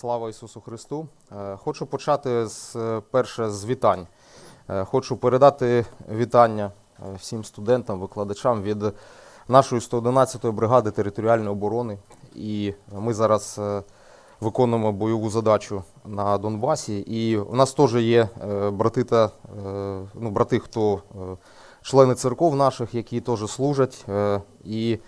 Слава Ісусу Христу! Е, Хочу почати з е, перше з вітань. Е, Хочу передати вітання всім студентам, викладачам від нашої 111-ї бригади територіальної оборони. І ми зараз виконуємо бойову задачу на Донбасі. І у нас теж є брати та ну, брати, хто члени церков наших, які теж служать. І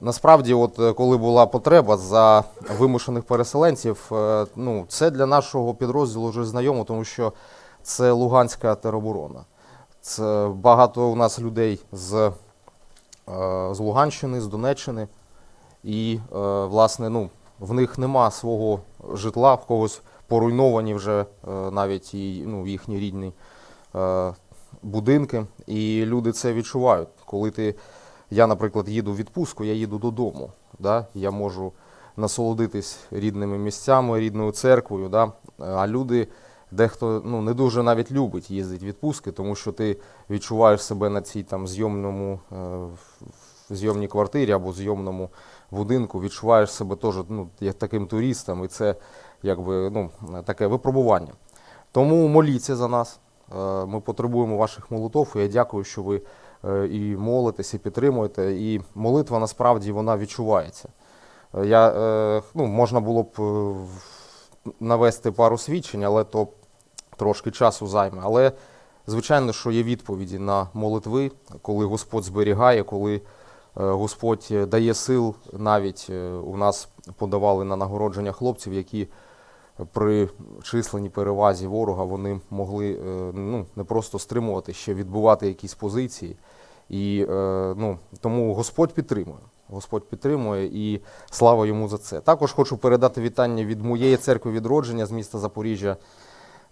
Насправді, от е, коли була потреба за вимушених переселенців, е, ну це для нашого підрозділу вже знайомо, тому що це Луганська тероборона. Це багато у нас людей з, е, з Луганщини, з Донеччини, і власне, ну в них нема свого житла, в когось поруйновані вже навіть і ну, їхні рідні будинки. І люди це відчувають, коли ти. Я, наприклад, їду в відпустку, я їду додому. Да? Я можу насолодитись рідними місцями, рідною церквою. Да? А люди, дехто ну, не дуже навіть любить їздити в відпустки, тому що ти відчуваєш себе на цій там зйомному е, зйомній квартирі або зйомному будинку, відчуваєш себе теж ну, таким туристом, і це якби ну, таке випробування. Тому моліться за нас. Е, Ми потребуємо ваших молитов. І я дякую, що ви і молитесь, і підтримуєте. І молитва насправді вона відчувається. Е, Я, е, ну, можна було б е, навести пару свідчень, але то трошки часу займе. Але звичайно, що є відповіді на молитви, коли Господь зберігає, коли е, Господь дає сил. Навіть е, у нас подавали на нагородження хлопців, які при численній перевазі ворога вони могли е, ну, не просто стримувати, ще відбувати якісь позиції. І е, ну, тому Господь підтримує. Господь підтримує і слава йому за це. Також хочу передати вітання від моєї церкви відродження з міста Запоріжжя,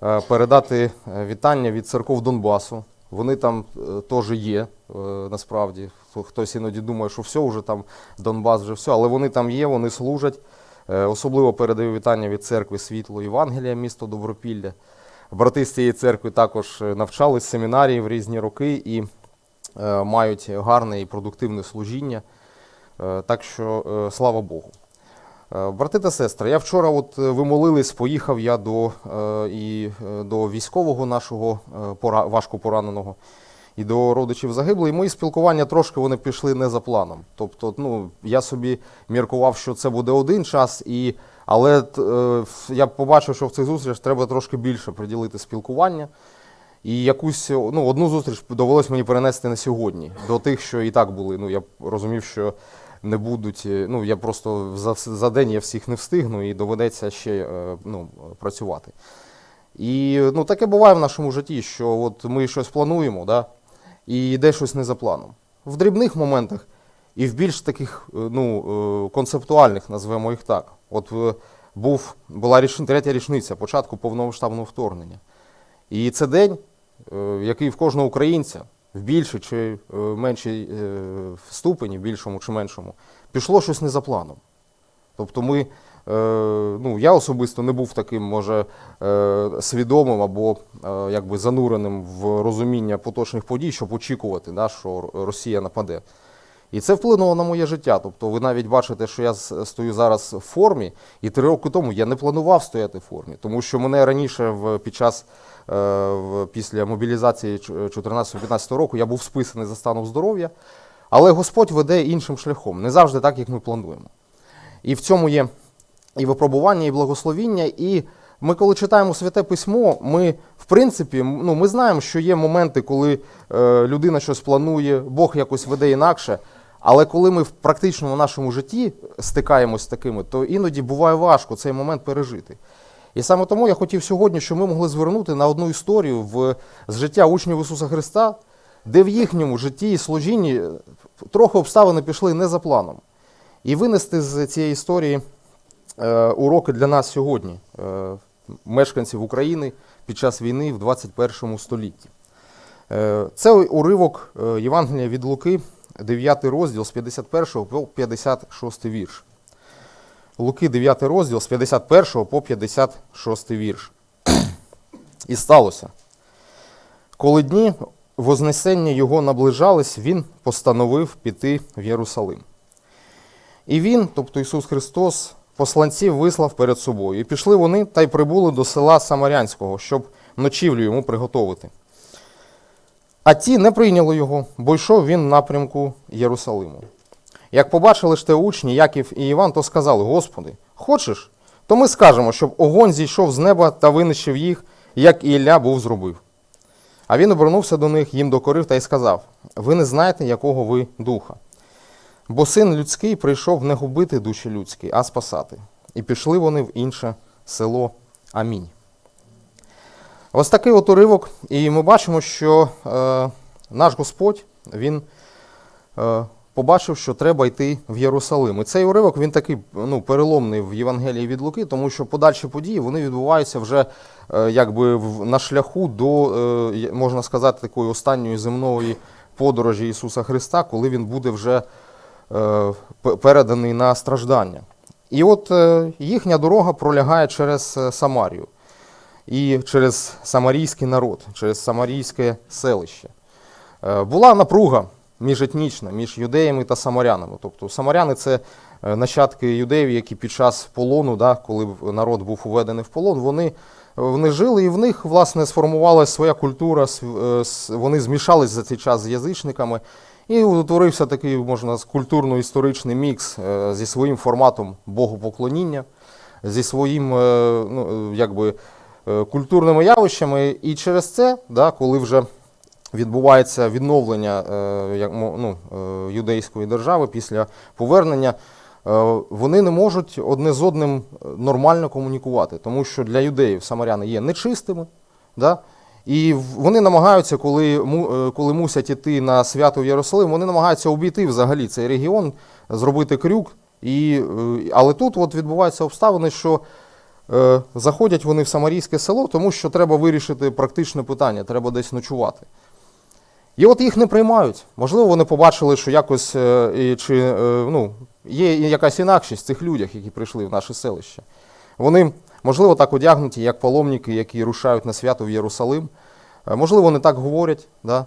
е, передати е, вітання від церков Донбасу. Вони там теж є, насправді. Хтось іноді думає, що все, вже там Донбас, вже все, але вони там є, вони служать. Особливо передаю вітання від церкви Світло Євангелія, місто Добропілля. Брати з цієї церкви також навчались семінарії в різні роки і мають гарне і продуктивне служіння. Е, Так що е, слава Богу. Е, Брати та сестри, я вчора, от е, ви молились, поїхав я до, е, і, е, до військового нашого е, важко пораненого і до родичів загиблих. Мої спілкування трошки вони пішли не за планом. Тобто, ну, я собі міркував, що це буде один час, і, але е, я побачив, що в цих зустрічах треба трошки більше приділити спілкування. І якусь ну, одну зустріч довелось мені перенести на сьогодні, до тих, що і так були. Ну, я розумів, що не будуть. е, Ну, я просто за, за день я всіх не встигну і доведеться ще е, ну, працювати. І ну, таке буває в нашому житті, що от ми щось плануємо, да, і йде щось не за планом. В дрібних моментах і в більш таких е, ну, концептуальних, назвемо їх так. От був, була річ, третя річниця початку повномасштабного вторгнення. І це день, який в кожного українця в більшій чи е, меншій е, ступені, в більшому чи меншому, пішло щось не за планом. Тобто ми, е, ну, я особисто не був таким, може, е, свідомим або е, якби зануреним в розуміння поточних подій, щоб очікувати, да, що Росія нападе. І це вплинуло на моє життя. Тобто ви навіть бачите, що я стою зараз в формі, і три роки тому я не планував стояти в формі, тому що мене раніше в, під час е, після мобілізації 14-15 року я був списаний за станом здоров'я, але Господь веде іншим шляхом, не завжди так, як ми плануємо. І в цьому є і випробування, і благословіння. І ми, коли читаємо святе письмо, ми, в принципі, ну, ми знаємо, що є моменти, коли е, людина щось планує, Бог якось веде інакше. Але коли ми в практичному нашому житті стикаємось з такими, то іноді буває важко цей момент пережити. І саме тому я хотів сьогодні, щоб ми могли звернути на одну історію в, з життя учнів Ісуса Христа, де в їхньому житті і служінні трохи обставини пішли не за планом. І винести з цієї історії е, уроки для нас сьогодні, е, мешканців України під час війни в 21 столітті. Е, це уривок е, Євангелія від Луки, 9 розділ з 51 по 56 вірш. Луки 9 розділ з 51 по 56 вірш. І сталося. Коли дні Вознесення його наближались, він постановив піти в Єрусалим. І він, тобто Ісус Христос, посланців вислав перед собою. І пішли вони та й прибули до села Самарянського, щоб ночівлю йому приготовити. А ті не прийняли його, бо йшов він в напрямку Єрусалиму. Як побачили ж те учні, Яків і Іван, то сказали: Господи, хочеш? То ми скажемо, щоб огонь зійшов з неба та винищив їх, як і Ілля був зробив. А він обернувся до них, їм докорив та й сказав: Ви не знаєте, якого ви духа. Бо син людський прийшов не губити душі людські, а спасати. І пішли вони в інше село. Амінь. Ось такий от уривок, і ми бачимо, що е, наш Господь він е, побачив, що треба йти в Єрусалим. І цей уривок він такий ну, переломний в Євангелії від Луки, тому що подальші події вони відбуваються вже е, якби на шляху до, е, можна сказати, такої останньої земної подорожі Ісуса Христа, коли Він буде вже е, переданий на страждання. І от їхня дорога пролягає через Самарію і через самарійський народ, через самарійське селище. Була напруга міжетнічна між юдеями та самарянами. Тобто самаряни це е, нащадки юдеїв, які під час полону, да, коли народ був уведений в полон, вони, вони жили і в них власне сформувалася своя культура, е, вони змішались за цей час з язичниками. І утворився такий, можна культурно-історичний мікс е, зі своїм форматом богопоклоніння, зі своїм е, ну, е, якби, е, культурними явищами. І через це, да, коли вже відбувається відновлення е, ну, е, юдейської держави після повернення, е, вони не можуть одне з одним нормально комунікувати, тому що для юдеїв самаряни є нечистими. Да? І вони намагаються, коли, коли мусять іти на свято в Єрусалим, вони намагаються обійти взагалі цей регіон, зробити крюк. І, але тут от відбуваються обставини, що е, заходять вони в Самарійське село, тому що треба вирішити практичне питання, треба десь ночувати. І от їх не приймають. Можливо, вони побачили, що якось е, чи, е, ну, є якась інакшість в цих людях, які прийшли в наше селище. Вони, можливо, так одягнуті, як паломники, які рушають на свято в Єрусалим. Е, Можливо, вони так говорять, да?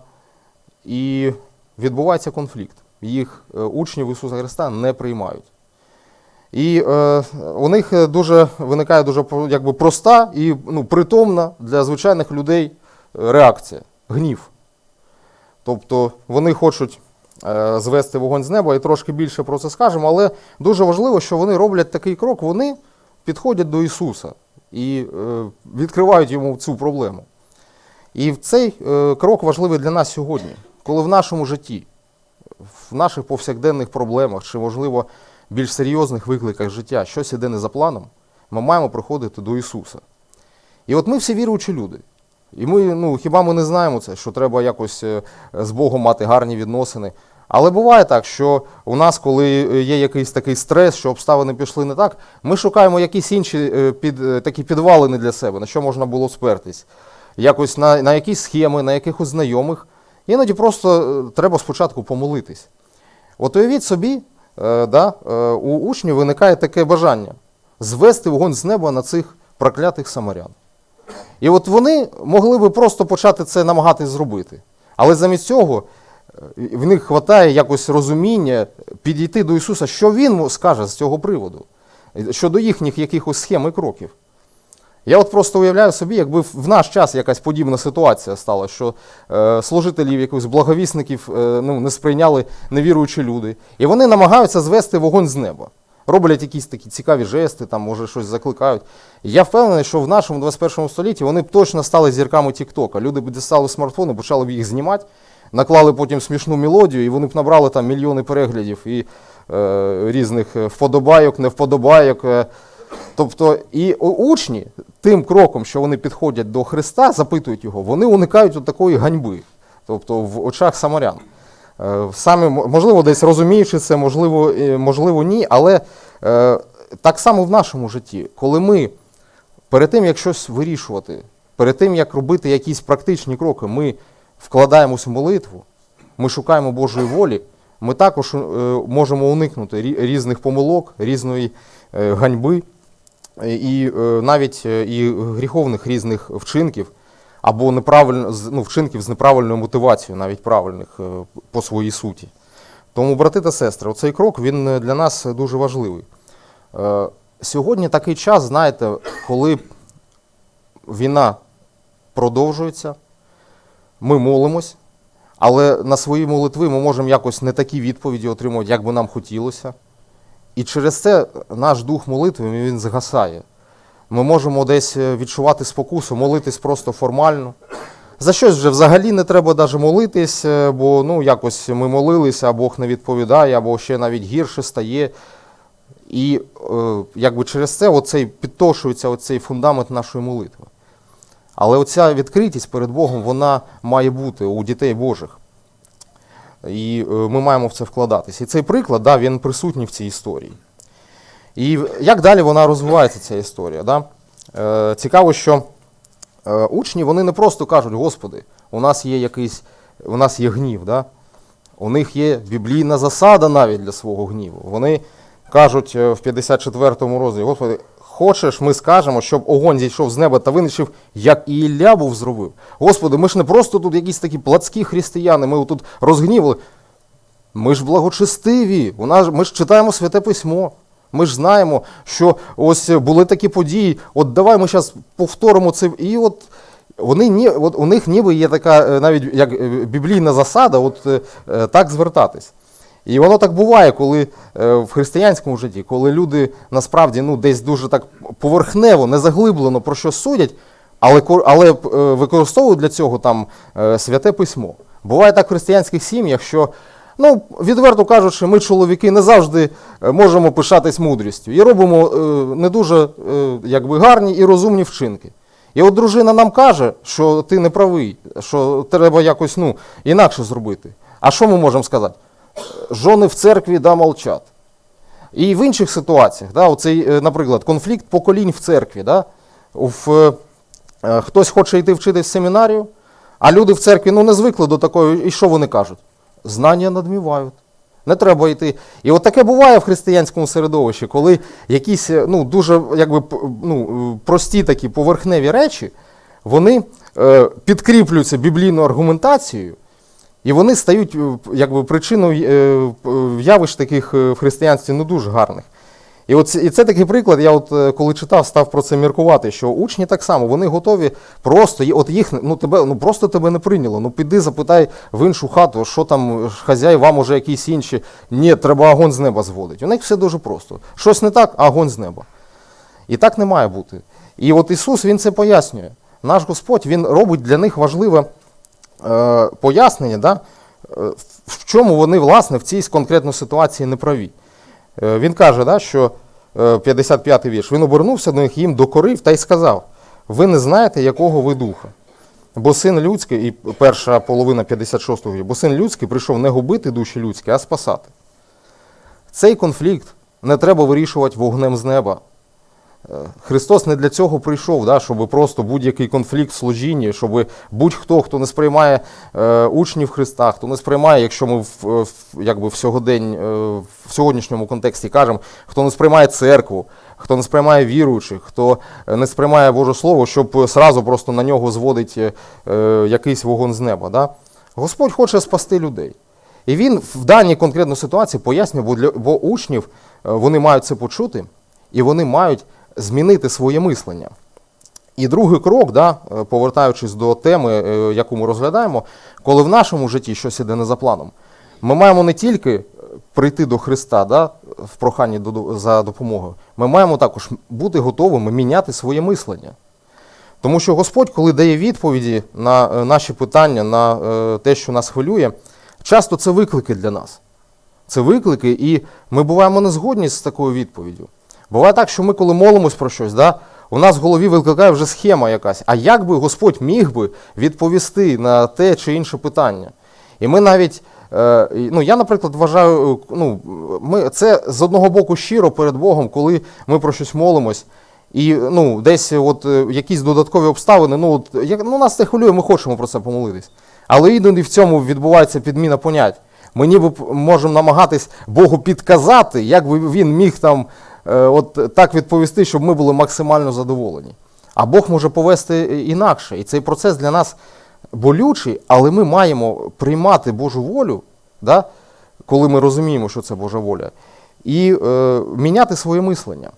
і відбувається конфлікт. Їх учнів Ісуса Христа не приймають. І е, у них дуже виникає дуже якби, проста і ну, притомна для звичайних людей реакція гнів. Тобто вони хочуть е, звести вогонь з неба і трошки більше про це скажемо, але дуже важливо, що вони роблять такий крок, вони підходять до Ісуса і е, відкривають йому цю проблему. І цей е, крок важливий для нас сьогодні, коли в нашому житті, в наших повсякденних проблемах чи, можливо, більш серйозних викликах життя щось іде не за планом, ми маємо приходити до Ісуса. І от ми всі віруючі люди. І ми, ну, хіба ми не знаємо це, що треба якось е, з Богом мати гарні відносини. Але буває так, що у нас, коли є якийсь такий стрес, що обставини пішли не так, ми шукаємо якісь інші е, під, е, такі підвалини для себе, на що можна було спертись. Якось на, на якісь схеми, на якихось знайомих. Іноді просто е, треба спочатку помолитись. От уявіть собі, е, да, е, у учнів виникає таке бажання звести вогонь з неба на цих проклятих самарян. І от вони могли би просто почати це намагатись зробити. Але замість цього е, в них вистачає якось розуміння підійти до Ісуса, що Він скаже з цього приводу, е, щодо їхніх якихось схем і кроків. Я от просто уявляю собі, якби в в наш час якась подібна ситуація стала, що е, служителів якихось благовісників е, ну, не сприйняли невіруючі люди, і вони намагаються звести вогонь з неба. Роблять якісь такі цікаві жести, там, може, щось закликають. Я впевнений, що в нашому 21 столітті вони б точно стали зірками Тіктока. Люди б дістали смартфони, почали б їх знімати, наклали потім смішну мелодію, і вони б набрали там мільйони переглядів і е, різних е, вподобайок, невподобайок. Е, Тобто і учні тим кроком, що вони підходять до Христа, запитують його, вони уникають от такої ганьби, тобто в очах самарян. Е, Самі, м- можливо, десь розуміючи це, можливо, можливо, ні, але е, так само в нашому житті, коли ми перед тим, як щось вирішувати, перед тим, як робити якісь практичні кроки, ми вкладаємось в молитву, ми шукаємо Божої волі, ми також е, можемо уникнути різних помилок, різної ганьби і навіть і гріховних різних вчинків, або неправильно, ну, вчинків з неправильною мотивацією, навіть правильних е, по своїй суті. Тому, брати та сестри, оцей крок він е, для нас дуже важливий. Е, сьогодні такий час, знаєте, коли війна продовжується, ми молимось, але на свої молитви ми можемо якось не такі відповіді отримувати, як би нам хотілося. І через це наш дух молитви він згасає. Ми можемо десь е, відчувати спокусу, молитись просто формально. За щось вже взагалі не треба навіть молитись, е, бо ну, якось ми молилися, а Бог не відповідає, або ще навіть гірше стає. І е, якби через це оцей, підтошується оцей фундамент нашої молитви. Але оця відкритість перед Богом вона має бути у дітей Божих. І е, ми маємо в це вкладатися. І цей приклад, да, він присутній в цій історії. І як далі вона розвивається, ця історія? Да? Е, цікаво, що е, учні вони не просто кажуть, Господи, у нас є якийсь, у нас є гнів. Да? У них є біблійна засада навіть для свого гніву. Вони кажуть е, в 54-му розділі, Господи, хочеш, ми скажемо, щоб огонь зійшов з неба та винищив, як і Ілля був зробив. Господи, ми ж не просто тут якісь такі плацькі християни, ми тут розгнівали. Ми ж благочестиві, у нас, ми ж читаємо святе письмо. Ми ж знаємо, що ось були такі події. От давай ми зараз повторимо це. І от вони ні, от у них ніби є така е, навіть як е, біблійна засада, от е, так звертатись. І воно так буває, коли в християнському житті, коли люди насправді ну, десь дуже так поверхнево, незаглиблено про щось судять, але, але використовують для цього там святе письмо. Буває так в християнських сім'ях, що, ну, відверто кажучи, ми, чоловіки, не завжди е, можемо пишатись мудрістю і робимо е, не дуже е, якби, гарні і розумні вчинки. І от дружина нам каже, що ти не правий, що треба якось ну, інакше зробити. А що ми можемо сказати? Жони в церкві да молчат. І в інших ситуаціях, да, оцей, наприклад, конфлікт поколінь в церкві. Да, в, хтось хоче йти вчитись в семінарію, а люди в церкві ну, не звикли до такої, і що вони кажуть? Знання надмівають. Не треба йти. І от таке буває в християнському середовищі, коли якісь е, ну, дуже якби, ну, е, прості такі поверхневі речі, вони е, підкріплюються біблійною аргументацією, і вони стають е, якби, причиною е, явищ таких в християнстві не дуже гарних. І, от, і це такий приклад, я от е, коли читав, став про це міркувати, що учні так само, вони готові просто, от їх, ну тебе, ну просто тебе не прийняло. Ну піди запитай в іншу хату, що там хазяїва, може якісь інші. Ні, треба огонь з неба зводить. У них все дуже просто. Щось не так, а огонь з неба. І так не має бути. І от Ісус Він це пояснює. Наш Господь Він робить для них важливе е, пояснення, да, е, в чому вони, власне, в цій конкретній ситуації не праві. Е, Він каже, да, що е, 55-й вірш, він обернувся до них, їм докорив та й сказав: ви не знаєте, якого ви духа. Бо син людський, і перша половина 56-го вірша, бо син людський прийшов не губити душі людські, а спасати. Цей конфлікт не треба вирішувати вогнем з неба. Христос не для цього прийшов, да, щоб просто будь-який конфлікт в служінні, щоб будь-хто, хто не сприймає е, учнів Христа, хто не сприймає, якщо ми в, в, якби в, сьогодень, е, в сьогоднішньому контексті кажемо, хто не сприймає церкву, хто не сприймає віруючих, хто не сприймає Боже Слово, щоб сразу просто на нього зводить е, е, якийсь вогонь з неба. Да? Господь хоче спасти людей. І він в даній конкретній ситуації пояснює, бо, для, бо учнів е, вони мають це почути, і вони мають змінити своє мислення. І другий крок, да, е, повертаючись до теми, е, яку ми розглядаємо, коли в нашому житті щось іде не за планом, ми маємо не тільки е, прийти до Христа да, в проханні за допомогою, ми маємо також бути готовими міняти своє мислення. Тому що Господь, коли дає відповіді на наші питання, на те, що нас хвилює, часто це виклики для нас. Це виклики, і ми буваємо не згодні з такою відповіддю. Буває так, що ми, коли молимось про щось, да, у нас в голові викликає вже схема якась. А як би Господь міг би відповісти на те чи інше питання? І ми навіть, е, ну я, наприклад, вважаю, е, ну, ми, це з одного боку щиро перед Богом, коли ми про щось молимось. І ну, десь от, е, якісь додаткові обставини, ну, от, як, ну, нас це хвилює, ми хочемо про це помолитись. Але іноді в цьому відбувається підміна понять. Ми ніби можемо намагатись Богу підказати, як би він міг там от так відповісти, щоб ми були максимально задоволені. А Бог може повести е, інакше. І цей процес для нас болючий, але ми маємо приймати Божу волю, да, коли ми розуміємо, що це Божа воля, і е, міняти своє мислення.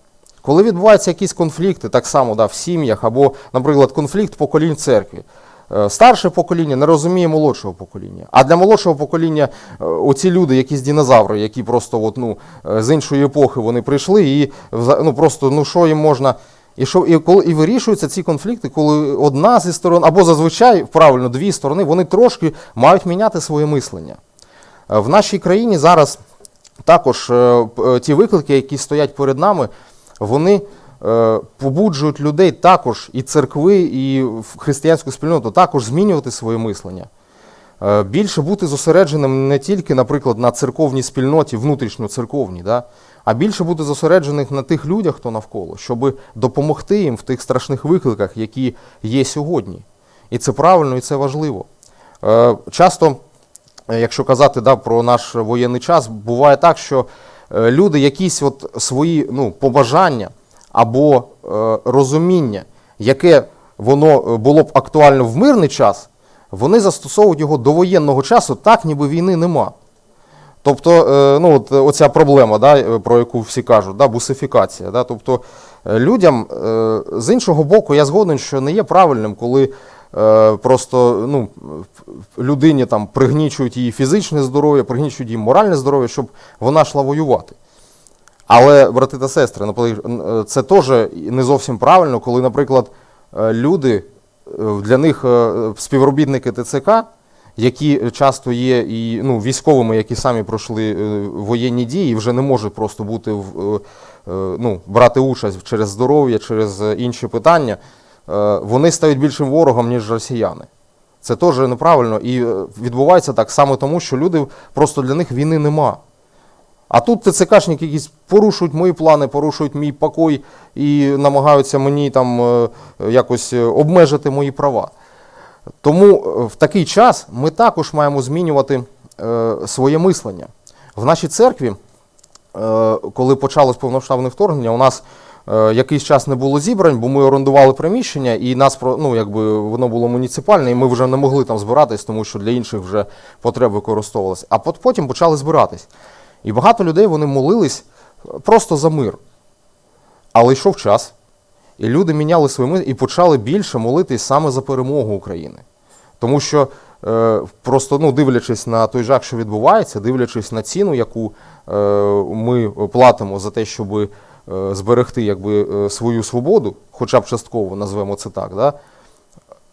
Коли відбуваються якісь конфлікти, так само да, в сім'ях, або, наприклад, конфлікт поколінь в церкві. Е, Старше покоління не розуміє молодшого покоління. А для молодшого покоління е, оці люди, якісь динозаври, які просто от, ну, е, з іншої епохи вони прийшли, і ну, просто ну, що їм можна. І, що, і, коли, і вирішуються ці конфлікти, коли одна зі сторон, або зазвичай правильно дві сторони, вони трошки мають міняти своє мислення. В нашій країні зараз також ті виклики, які стоять перед нами, вони побуджують людей також і церкви, і християнську спільноту також змінювати своє мислення. Е, Більше бути зосередженим не тільки, наприклад, на церковній спільноті, внутрішньоцерковній, да, а більше бути зосереджених на тих людях, хто навколо, щоб допомогти їм в тих страшних викликах, які є сьогодні. І це правильно, і це важливо. Е, Часто, е, якщо казати да, про наш воєнний час, буває так, що е, люди якісь от свої ну, побажання або е, розуміння, яке воно е, було б актуально в мирний час, вони застосовують його до воєнного часу, так ніби війни нема. Тобто, е, ну, от, оця проблема, да, про яку всі кажуть, да, бусифікація. Да, тобто людям з іншого боку, я згоден, що не є правильним, коли просто ну, людині там пригнічують її фізичне здоров'я, пригнічують її моральне здоров'я, щоб вона йшла воювати. Але, брати та сестри, е, це теж не зовсім правильно, коли, наприклад, е, люди, е, для них співробітники ТЦК, які часто є і ну, військовими, які самі пройшли воєнні дії, вже не можуть просто бути в, ну, брати участь через здоров'я, через інші питання, вони стають більшим ворогом, ніж росіяни. Це теж неправильно і відбувається так саме тому, що люди просто для них війни нема. А тут ТЦКшники якісь порушують мої плани, порушують мій покой і намагаються мені там е, якось е, обмежити мої права. Тому е, в такий час ми також маємо змінювати своє мислення. В нашій церкві, коли почалось повномасштабне вторгнення, у нас якийсь час не було зібрань, бо ми орендували приміщення, і нас ну, якби воно було муніципальне, і ми вже не могли там збиратись, тому що для інших вже потреб використовувалися. А потім почали збиратись. І багато людей вони молились просто за мир. Але йшов час, і люди міняли свої мислення і почали більше молитись саме за перемогу України. Тому що е, просто ну, дивлячись на той жах, що відбувається, дивлячись на ціну, яку е, ми платимо за те, щоб е, зберегти якби, е, свою свободу, хоча б частково назвемо це так, да?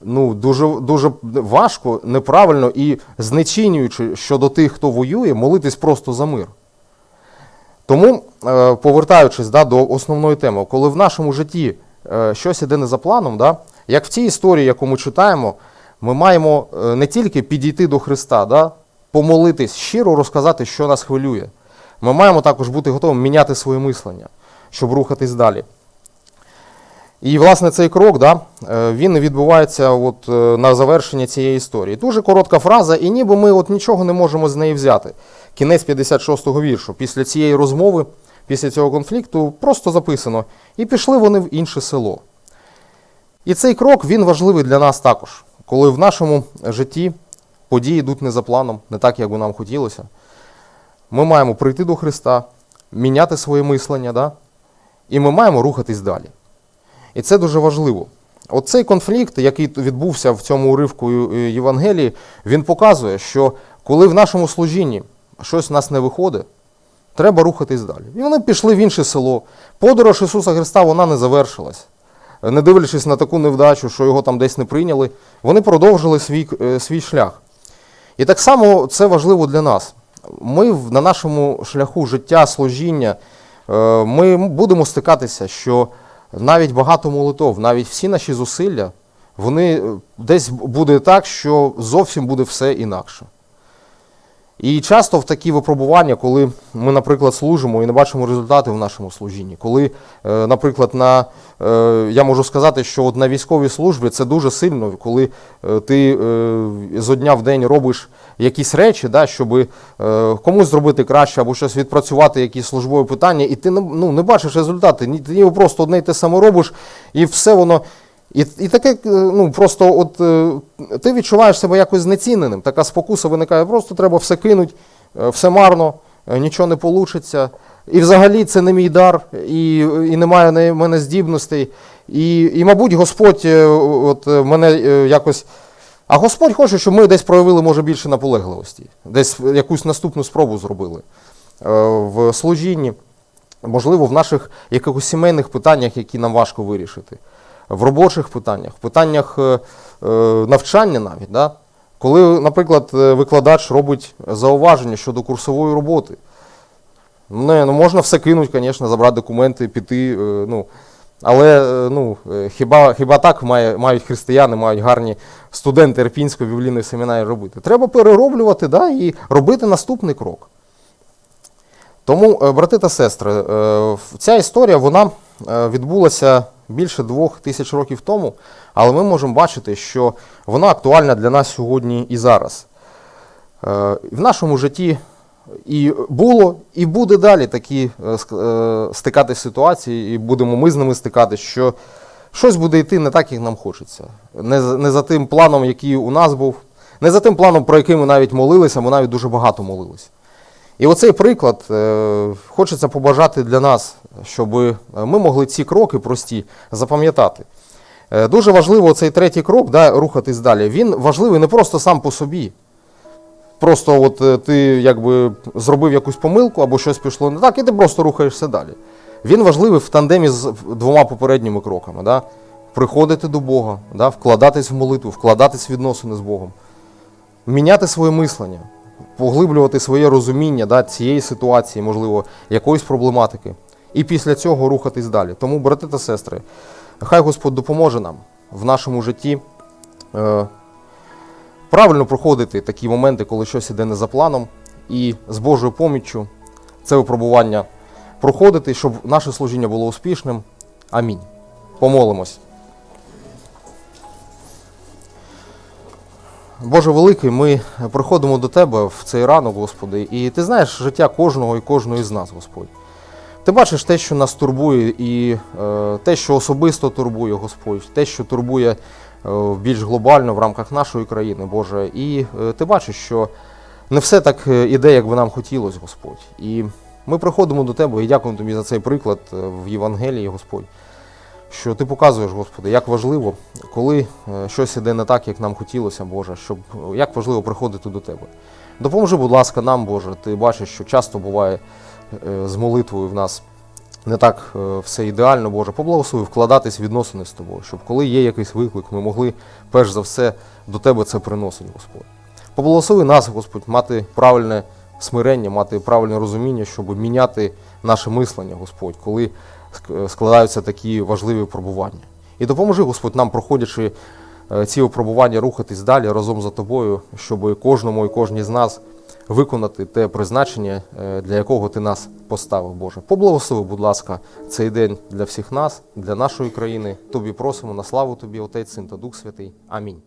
Ну, дуже, дуже важко, неправильно і знецінюючи щодо тих, хто воює, молитись просто за мир. Тому, е, повертаючись да, до основної теми, коли в нашому житті е, щось іде не за планом, да, як в цій історії, яку ми читаємо, ми маємо е, не тільки підійти до Христа, да, помолитись, щиро розказати, що нас хвилює. Ми маємо також бути готовими міняти своє мислення, щоб рухатись далі. І, власне, цей крок, да, е, він відбувається от, е, на завершення цієї історії. Дуже коротка фраза, і ніби ми от нічого не можемо з неї взяти. Кінець 56-го віршу. Після цієї розмови, після цього конфлікту, просто записано: і пішли вони в інше село. І цей крок він важливий для нас також, коли в нашому житті події йдуть не за планом, не так, як би нам хотілося. Ми маємо прийти до Христа, міняти своє мислення, да? і ми маємо рухатись далі. І це дуже важливо. Оцей конфлікт, який відбувся в цьому уривку е, Євангелії, він показує, що коли в нашому служінні щось в нас не виходить, треба рухатись далі. І вони пішли в інше село. Подорож Ісуса Христа вона не завершилась. Не дивлячись на таку невдачу, що його там десь не прийняли, вони продовжили свій, е, свій шлях. І так само це важливо для нас. Ми на нашому шляху життя, служіння, е, ми будемо стикатися, що навіть багато молитов, навіть всі наші зусилля, вони е, десь буде так, що зовсім буде все інакше. І часто в такі випробування, коли ми, наприклад, служимо і не бачимо результати в нашому служінні, коли, е, наприклад, на, е, я можу сказати, що от на військовій службі це дуже сильно, коли е, ти зо дня в день робиш якісь речі, да, щоб комусь зробити краще або щось відпрацювати, якісь службові питання, і ти ну, не бачиш результати, ти ніби просто одне й те саме робиш, і все воно. І, і таке, е, ну просто от е, ти відчуваєш себе якось знеціненим. Така спокуса виникає, просто треба все кинути, все марно, е, нічого не вийде. і взагалі це не мій дар, і, і немає на мене здібностей. І, і мабуть, Господь е, от, е, мене е, якось. А Господь хоче, щоб ми десь проявили, може, більше наполегливості, десь якусь наступну спробу зробили е, в служінні, можливо, в наших якихось сімейних питаннях, які нам важко вирішити, в робочих питаннях, в питаннях е, е, навчання навіть. Да? Коли, наприклад, е, викладач робить зауваження щодо курсової роботи. Не, ну можна все кинути, звісно, забрати документи, піти. Ну, але ну, хіба, хіба так має, мають християни, мають гарні студенти Ірпінської біблійної семінарії робити? Треба перероблювати да, і робити наступний крок. Тому, брати та сестри, ця історія вона відбулася більше двох тисяч років тому, але ми можемо бачити, що вона актуальна для нас сьогодні і зараз. Е, В нашому житті і було, і буде далі такі е, е, ситуації, і будемо ми з ними стикатись, що щось буде йти не так, як нам хочеться. Не, за- не за тим планом, який у нас був, не за тим планом, про який ми навіть молилися, ми навіть дуже багато молилися. І оцей приклад хочеться побажати для нас, щоб ми могли ці кроки прості запам'ятати. Е, Дуже важливо цей третій крок, да, рухатись далі. Він важливий не просто сам по собі. Просто от е, ти якби зробив якусь помилку або щось пішло не так, і ти просто рухаєшся далі. Він важливий в тандемі з двома попередніми кроками. Да? Приходити до Бога, да? вкладатись в молитву, вкладатись в відносини з Богом, міняти своє мислення, поглиблювати своє розуміння да, цієї ситуації, можливо, якоїсь проблематики. І після цього рухатись далі. Тому, брати та сестри, хай Господь допоможе нам в нашому житті. Е, правильно проходити такі моменти, коли щось іде не за планом, і з Божою поміччю це випробування проходити, щоб наше служіння було успішним. Амінь. Помолимось. Боже великий, ми приходимо до Тебе в цей ранок, Господи, і Ти знаєш життя кожного і кожної з нас, Господь. Ти бачиш те, що нас турбує, і е, те, що особисто турбує, Господь, те, що турбує е, більш глобально в рамках нашої країни, Боже. І е, ти бачиш, що не все так е, іде, як би нам хотілося, Господь. І ми приходимо до Тебе і дякуємо Тобі за цей приклад е, в Євангелії, Господь. Що ти показуєш, Господи, як важливо, коли е, щось іде не так, як нам хотілося, Боже, щоб як важливо приходити до Тебе. Допоможи, будь ласка, нам, Боже. Ти бачиш, що часто буває з молитвою в нас не так е, все ідеально, Боже. Поблагослови вкладатись в відносини з тобою, щоб коли є якийсь виклик, ми могли перш за все до Тебе це приносити, Господь. Поблагослови нас, Господь, мати правильне смирення, мати правильне розуміння, щоб міняти наше мислення, Господь, коли складаються такі важливі випробування. І допоможи, Господь, нам, проходячи е, ці випробування, рухатись далі разом за тобою, щоб кожному і кожній з нас виконати те призначення, е, для якого ти нас поставив, Боже. Поблагослови, будь ласка, цей день для всіх нас, для нашої країни. Тобі просимо на славу тобі, Отець, Син та Дух Святий. Амінь.